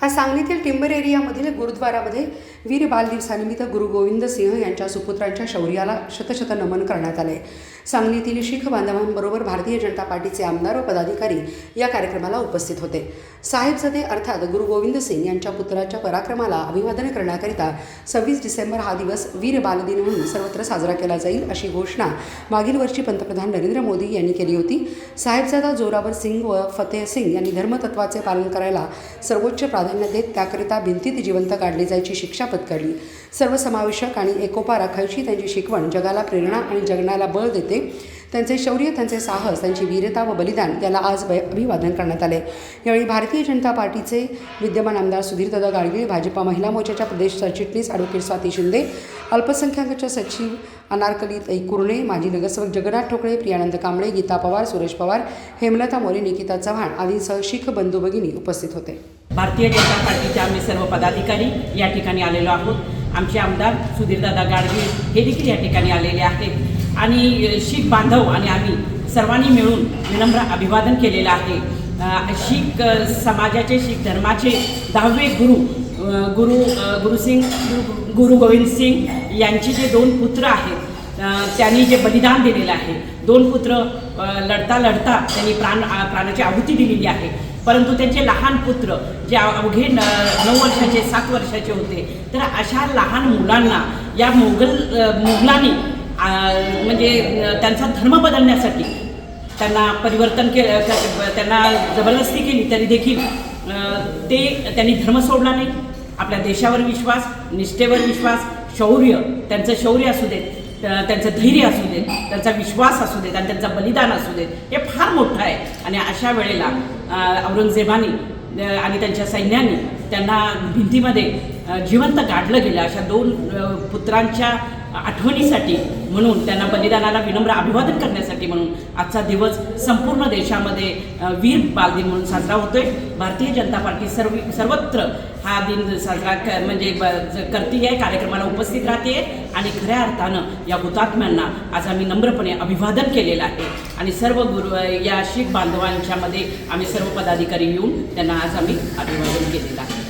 हा सांगलीतील टिंबर एरियामधील गुरुद्वारामध्ये वीर बाल दिवसानिमित्त गुरु गोविंद सिंह यांच्या सुपुत्रांच्या शौर्याला शतशत नमन करण्यात आले. सांगलीतील शीख बांधवांबरोबर भारतीय जनता पार्टीचे आमदार व पदाधिकारी या कार्यक्रमाला उपस्थित होते. साहेबजादे अर्थात गुरु गोविंद सिंग यांच्या पुत्राच्या पराक्रमाला अभिवादन करण्याकरिता सव्वीस डिसेंबर हा दिवस वीर बाल दिन म्हणून सर्वत्र साजरा केला जाईल अशी घोषणा मागील वर्षी पंतप्रधान नरेंद्र मोदी यांनी केली होती. साहेबजादा जोरावर सिंग व फतेह सिंग यांनी धर्मतत्वाचे पालन करायला सर्वोच्च प्राधान्य देत त्याकरिता भिंतीत जिवंत काढली जायची शिक्षा पत्करली. सर्वसमावेशक आणि एकोपा राखायची त्यांची शिकवण जगाला प्रेरणा आणि जगण्याला बळ देते. त्यांचे शौर्य त्यांचे साहस त्यांची वीरता व बलिदान याला आज अभिवादन करण्यात आले. यावेळी भारतीय जनता पार्टीचे विद्यमान आमदार सुधीरदादा गाडगीळ भाजपा महिला मोर्चाच्या प्रदेश सरचिटणीस ॲडव्होकेट स्वाती शिंदे अल्पसंख्याकांच्या सचिव अनारकली तई कुर्णे माजी नगरसेवक जगन्नाथ ठोकळे प्रियानंद कांबळे गीता पवार सुरेश पवार हेमलता मोरे निकिता चव्हाण आदींसह शीख बंधू भगिनी उपस्थित होते. भारतीय जनता पार्टीचे आम्ही सर्व पदाधिकारी या ठिकाणी आलेलो आहोत. आमचे आमदार सुधीरदादा गाडगे हे देखील या ठिकाणी आलेले आहेत. आणि शीख बांधव आणि आम्ही सर्वांनी मिळून विनम्र अभिवादन केलेलं आहे. शीख समाजाचे शीख धर्माचे दहावे गुरु गुरु गुरुसिंग गुरु- गोविंद सिंग यांचे जे दोन पुत्र आहेत त्यांनी जे बलिदान दिलेलं आहे. दोन पुत्र लढता लढता त्यांनी प्राण प्राणाची आहुती दिलेली आहे. परंतु त्यांचे लहान पुत्र जे अवघे न नऊ वर्षाचे सात वर्षाचे होते तर अशा लहान मुलांना या मोगल मुघलांनी म्हणजे त्यांचा धर्म बदलण्यासाठी त्यांना परिवर्तन के त्यांना जबरदस्ती केली तरी देखील ते त्यांनी धर्म सोडला नाही. आपल्या देशावर विश्वास निष्ठेवर विश्वास शौर्य त्यांचं शौर्य असू देत. त्यांचं धैर्य असू देत त्यांचा विश्वास असू देत आणि त्यांचं बलिदान असू देत हे फार मोठं आहे. आणि अशा वेळेला औरंगजेबानी औरंगजेबाने आणि त्यांच्या सैन्याने त्यांना भिंतीमध्ये जिवंत गाडलं गेलं. अशा दोन पुत्रांच्या आठवणीसाठी म्हणून त्यांना बलिदानाला विनम्र अभिवादन करण्यासाठी म्हणून आजचा दिवस संपूर्ण देशामध्ये वीर बालदिन म्हणून साजरा होतोय. भारतीय जनता पार्टी सर्व सर्वत्र हा दिन साजरा कर म्हणजे करते आहे कार्यक्रमाला उपस्थित राहते आणि खऱ्या अर्थानं या हुतात्म्यांना आज आम्ही नम्रपणे अभिवादन केलेलं आहे. आणि सर्व गुरु या शीख बांधवांच्यामध्ये आम्ही सर्व पदाधिकारी येऊन त्यांना आज आम्ही अभिवादन केलेलं आहे.